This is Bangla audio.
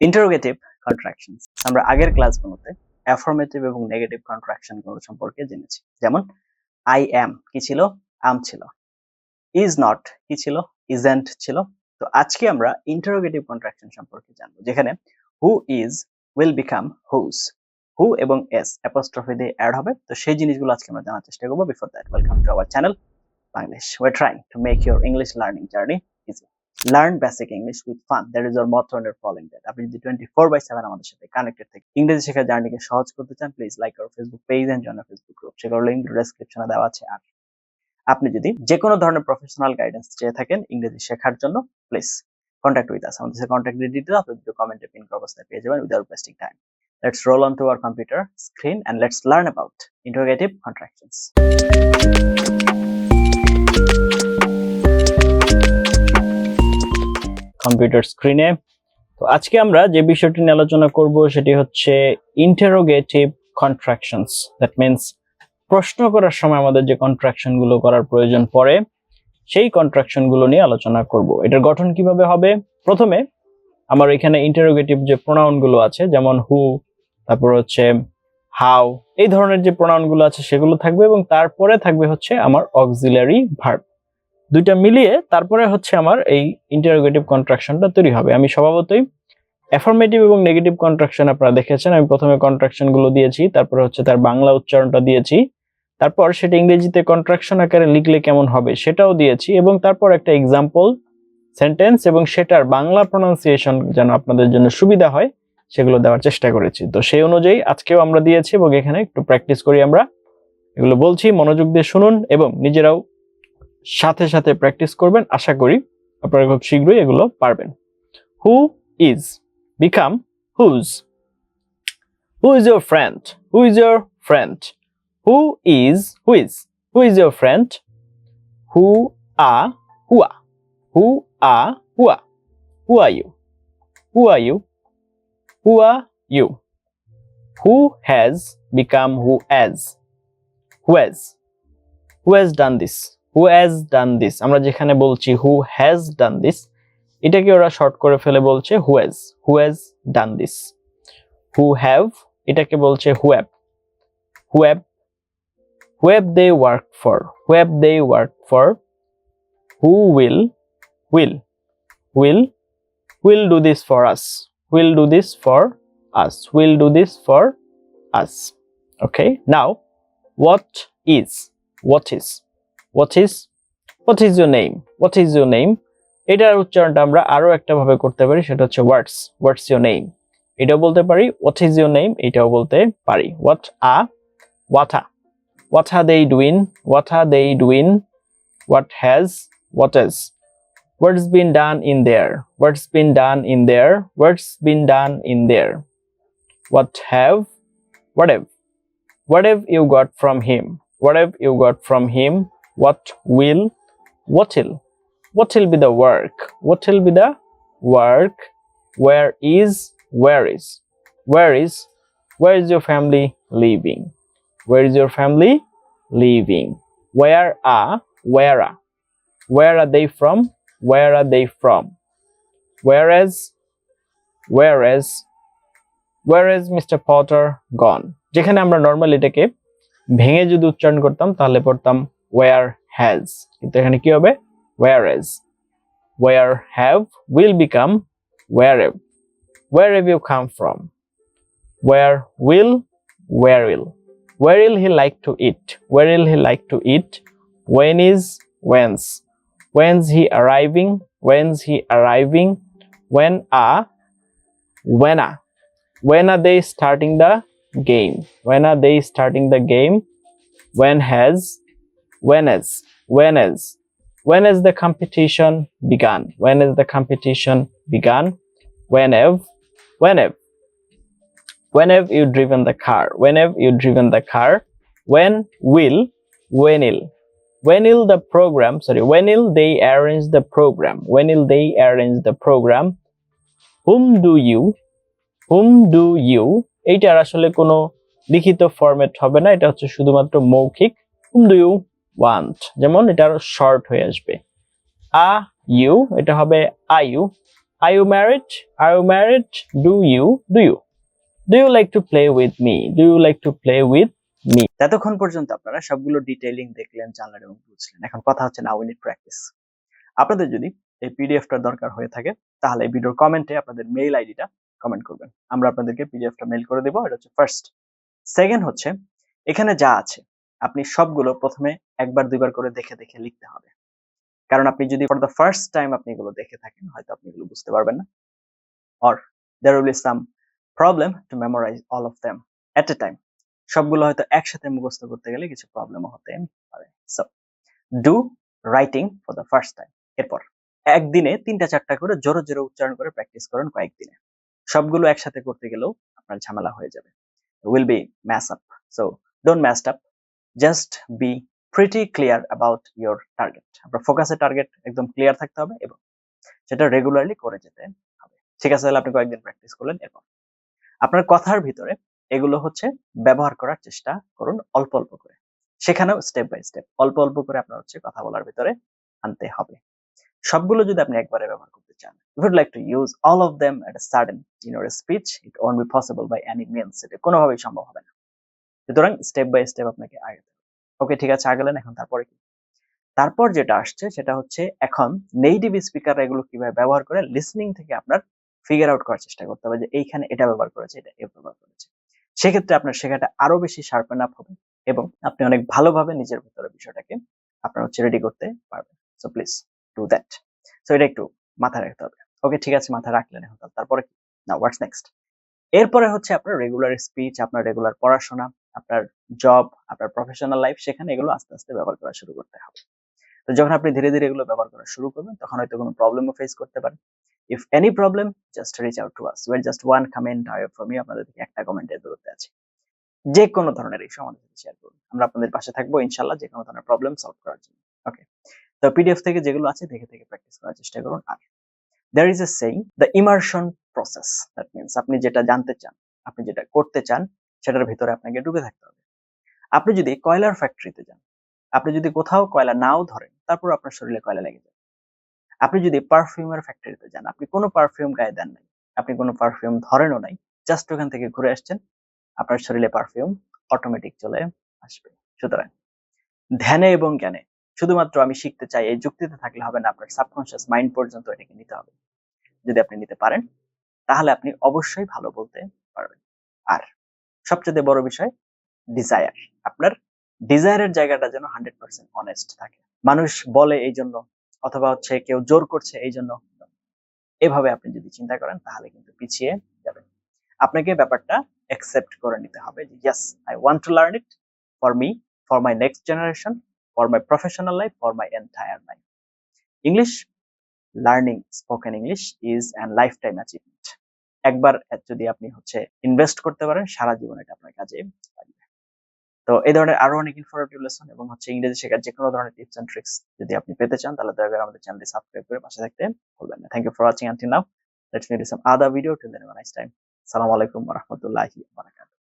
ইন্টারোগেটিভ কন্ট্রাকশনস আমরা আগের ক্লাসগুলোতে অ্যাফর্মেটিভ এবং নেগেটিভ কন্ট্রাকশনগুলো সম্পর্কে জেনেছি। যেমন আই অ্যাম কি ছিল? আম ছিল। ইজ নট কি ছিল? ইজেন্ট ছিল। তো আজকে আমরা ইন্টারোগেটিভ কন্ট্রাকশন সম্পর্কে জানব, যেখানে who is will become who's who এবং এস অ্যাপোস্ট্রফি দিয়ে অ্যাড হবে। তো সেই জিনিসগুলো আজকে আমরা জানার চেষ্টা করব। Before that welcome to our channel Banglish way trying to make your English learning journey easy learn basic English with fun that is ওর মতো এন্ড ফলোইং দ্যাট আপনি যদি টোয়েন্টি ফোর বাই সেভেন আমাদের সাথে কানেক্টেড থেকে ইংরেজি শেখার জার্নিকে সহজ করতে চান please like our Facebook page and join Facebook group সেগুলো লিঙ্ক ডেসক্রিপশনে দেওয়া আছে। আর আপনি যদি যে কোনো ধরনের প্রফেশনাল গাইডেন্স চেয়ে থাকেন ইংরেজি শেখার জন্য প্লিজ কন্ট্যাক্ট উইথ আস আমাদের সাথে কন্ট্যাক্ট ডিটেল আপনি ভিডিও কমেন্টে পিন অবস্থায় পেয়ে যাবেন without wasting time Let's roll onto our computer screen and let's learn about interrogative contractions. Computer স্ক্রিনে তো আজকে আমরা যে বিষয়টি নিয়ে আলোচনা করব সেটি হচ্ছে ইন্টারোগেটিভ কন্ট্রাকশনস দ্যাট মিন্স প্রশ্ন করার সময় আমাদের যে কন্ট্রাকশনগুলো করার প্রয়োজন পড়ে, সেই কন্ট্রাকশনগুলো নিয়ে আলোচনা করব। এটার গঠন কীভাবে হবে? প্রথমে আমার এখানে ইন্টারোগেটিভ যে প্রোনাউনগুলো আছে, যেমন হু তারপর হচ্ছে হাউ এই ধরনের যে প্রোনাউনগুলো আছে সেগুলো থাকবে এবং তারপরে থাকবে হচ্ছে আমার অক্সিলারি ভার্ব দুইটা মিলিয়ে তারপরে হচ্ছে আমার এই ইন্টারোগেটিভ কন্ট্রাকশনটা তৈরি হবে। আমি স্বভাবতই অ্যাফার্মেটিভ এবং নেগেটিভ কন্ট্রাকশন আপনারা দেখেছেন। আমি প্রথমে কন্ট্রাকশনগুলো দিয়েছি, তারপরে হচ্ছে তার বাংলা উচ্চারণটা দিয়েছি, তারপর সেটা ইংরেজিতে কন্ট্রাকশন আকারে লিখলে কেমন হবে সেটাও দিয়েছি এবং তারপর একটা এক্সাম্পল সেন্টেন্স এবং সেটার বাংলা প্রনাউন্সিয়েশন যেন আপনাদের জন্য সুবিধা হয়, সেগুলো দেওয়ার চেষ্টা করেছি। তো সেই অনুযায়ী আজকেও আমরা দিয়েছি এবং এখানে একটু প্র্যাকটিস করি আমরা। এগুলো বলছি, মনোযোগ দিয়ে শুনুন এবং নিজেরাও সাথে সাথে প্র্যাকটিস করবেন। আশা করি আপনারা খুব শীঘ্রই এগুলো পারবেন। Who is become who's who is your friend who is your friend who is who is who is your friend who are who're who are who're who are you who are you who are you who has become who has who has? Who has done this? Who has done this আমরা যেখানে বলছি হু হ্যাজ ডান দিস এটাকে ওরা শর্ট করে ফেলে বলছে who has who has done this who have এটাকে বলছে who have who have who have they work for who have they work for who will will will will do this for us will do this for us will do this for us okay now what is what is what is what is your name what is your name এটার উচ্চারণটা আমরা আরও একটাভাবে করতে পারি, সেটা হচ্ছে ওয়ার্ডস হোয়াটস ইউর নেম এটাও বলতে পারি। হোয়াট ইজ ইউর নেম এটাও বলতে পারি। What are what are what are they doing what are they doing what has what is what's been done in there what's been done in there what's been done in there what have what have what have you got from him what have you got from him what will what will what will be the work what will be the work where is where is where is where is your family living where is your family living where are where are where are they from where are they from whereas whereas where is mr potter gone যেখানে আমরা নর্মাল এটাকে ভেঙে যদি উচ্চারণ করতাম তাহলে পড়তাম where has কিন্তু এখানে কি হবে whereas where have will become where have where have you come from where will where will where will he like to eat where will he like to eat when is whence when's he arriving when's he arriving when are when are when are they starting the game when are they starting the game when has when is when is when is the competition begun when is the competition begun when have when have when have you driven the car when have you driven the car when will when will when will the program sorry when will they arrange the program when will they arrange the program whom do you whom do you এইটার আসলে কোনো লিখিত ফরম্যাট হবে না এটা হচ্ছে শুধুমাত্র মৌখিক whom do you want যেমন এটা আরও শর্ট হয়ে আসবে আ, ইউ, এটা হবে are you Are you married Are you married? Do you? Do you? Do you like to play with me? Do you like to play with me? এতক্ষণ পর্যন্ত আপনারা সবগুলো ডিটেইলিং দেখলেন, জানলেন এবং বুঝলেন এখন কথা হচ্ছে নাও উইনিট প্র্যাকটিস আপনাদের যদি এই পিডিএফটা দরকার হয়ে থাকে, তাহলে এই ভিডিওর কমেন্টে আপনাদের মেইল আইডিটা কমেন্ট করবেন আমরা আপনাদেরকে পিডিএফটা মেইল করে দেবো, এটা হচ্ছে ফার্স্ট সেকেন্ড হচ্ছে, এখানে যা আছে আপনি সবগুলো প্রথমে একবার, দুইবার করে দেখে দেখে লিখতে হবে। কারণ আপনি যদি ফর দ্য ফার্স্ট টাইম আপনি এগুলো দেখে থাকেন, হয়তো আপনি এগুলো বুঝতে পারবেন না। Or there will some problem to memorize all of them at a time সবগুলো হয়তো একসাথে মুখস্থ করতে গেলে কিছু প্রবলেমও হতে পারে। So do writing for the first time এরপর, একদিনে তিনটা, চারটা করে জোরে জোরে উচ্চারণ করে প্র্যাকটিস করেন কয়েকদিনে। সবগুলো একসাথে করতে গেলেও আপনার ঝামেলা হয়ে যাবে। Will be mess up so don't mess up just be pretty clear about your target আপনার ফোকাসের টার্গেট একদম ক্লিয়ার থাকতে হবে এবং সেটা রেগুলারলি করে যেতে হবে। ঠিক আছে, তাহলে আপনি কয়েকদিন প্র্যাকটিস করলেন, এরপর। আপনার কথার ভিতরে এগুলো হচ্ছে ব্যবহার করার চেষ্টা করুন অল্প অল্প করে। সেখানেও স্টেপ বাই স্টেপ অল্প অল্প করে আপনার হচ্ছে কথা বলার ভিতরে আনতে হবে। সবগুলো যদি আপনি একবারে ব্যবহার করতে চান you would like to use all of them at certain in your speech it won't be possible by any means এটা কোনোভাবেই সম্ভব হবে না। সুতরাং স্টেপ বাই স্টেপ আপনাকে আগাতে ওকে ঠিক আছে, আগেলেন, এখন তারপরে কি? তারপর যেটা আসছে, সেটা হচ্ছে এখন নেটিভ স্পিকার এগুলো কীভাবে ব্যবহার করে লিসনিং থেকে আপনার ফিগার আউট করার চেষ্টা করতে হবে যে এইখানে এটা ব্যবহার করেছে, এটা এ ব্যবহার করেছে। সেক্ষেত্রে আপনার শেখাটা আরও বেশি শার্পেন আপ হবে এবং আপনি অনেক ভালোভাবে নিজের ভিতরে বিষয়টাকে আপনার হচ্ছে রেডি করতে পারবেন। So please do that so এটা একটু মাথায় রাখতে হবে। ওকে ঠিক আছে, মাথায় রাখলেন, এখন তারপরে কি? না হোয়াটস নেক্সট এরপরে হচ্ছে আপনার রেগুলার স্পিচ আপনার রেগুলার পড়াশোনা, আপনার জব আপনার প্রফেশনাল লাইফ সেখানে এগুলো আস্তে আস্তে ব্যবহার করা শুরু করতে হবে। তো যখন আপনি ধীরে ধীরে এগুলো ব্যবহার করা শুরু করবেন, তখন হয়তো কোনো প্রবলেমও ফেস করতে পারেন। If any problem just reach out to us well just one comment I from you আপনাদের থেকে একটা কমেন্টের দূরত্বে আছে। যে কোনো ধরনের ইস্যু আমাদের সাথে শেয়ার করুন। আমরা আপনাদের পাশে থাকব ইনশাল্লাহ যে কোনো ধরনের প্রবলেম সলভ করার জন্য। ওকে তো পিডিএফ থেকে যেগুলো আছে, দেখে থেকে প্র্যাকটিস করার চেষ্টা করুন। আর there is a saying, the immersion process. That means আপনি যেটা জানতে চান, আপনি যেটা করতে চান, সেটার ভিতরে আপনাকে ডুবে থাকতে হবে। আপনি যদি কয়লার ফ্যাক্টরিতে যান, আপনি যদি কোথাও কয়লা নাও ধরেন, তারপর আপনার শরীরে কয়লা লেগে যাবে। আপনি যদি পারফিউমের ফ্যাক্টরিতে যান, আপনি কোনো পারফিউম গায়ে দেন নাই, আপনি কোনো পারফিউম ধরেনও নাই জাস্ট ওখান থেকে ঘুরে আসছেন, আপনার শরীরে পারফিউম অটোমেটিক চলে আসবে। সুতরাং ধ্যানে এবং জ্ঞানে শুধুমাত্র আমি শিখতে চাই, এই যুক্তিতে থাকলে হবে না, আপনার সাবকনশিয়াস মাইন্ড পর্যন্ত এটাকে নিতে হবে। যদি আপনি নিতে পারেন, তাহলে আপনি অবশ্যই ভালো বলতে পারবেন। আর সবচেয়ে বড় বিষয় ডিজায়ার আপনার ডিজায়ারের জায়গাটা যেন হান্ড্রেড পার্সেন্ট অনেস্ট থাকে। মানুষ বলে এই জন্য, অথবা হচ্ছে কেউ জোর করছে এই জন্য। এভাবে আপনি যদি চিন্তা করেন, তাহলে কিন্তু পিছিয়ে যাবেন। আপনাকে ব্যাপারটা অ্যাকসেপ্ট করে নিতে হবে যে yes I want to learn it for me for my next generation for my professional life, for my entire life. English, learning spoken English is a lifetime achievement. একবার যদি আপনি হচ্ছে ইনভেস্ট করতে পারেন সারা জীবন এটা আপনার কাজে লাগবে। তো এই ধরনের আরও অনেক ইনফরমেটিভ লেসন এবং হচ্ছে ইংরেজি শেখার যে কোনো ধরনের টিপস এন্ড ট্রিক্স যদি আপনি পেতে চান তাহলে দয়া করে আমাদের চ্যানেলটি সাবস্ক্রাইব করে পাশে থাকতে ভুলবেন না। Thank you for watching until now let's meet some other video till then nice time আসসালামু আলাইকুম ওয়া রাহমাতুল্লাহি ওয়া বারাকাতুহু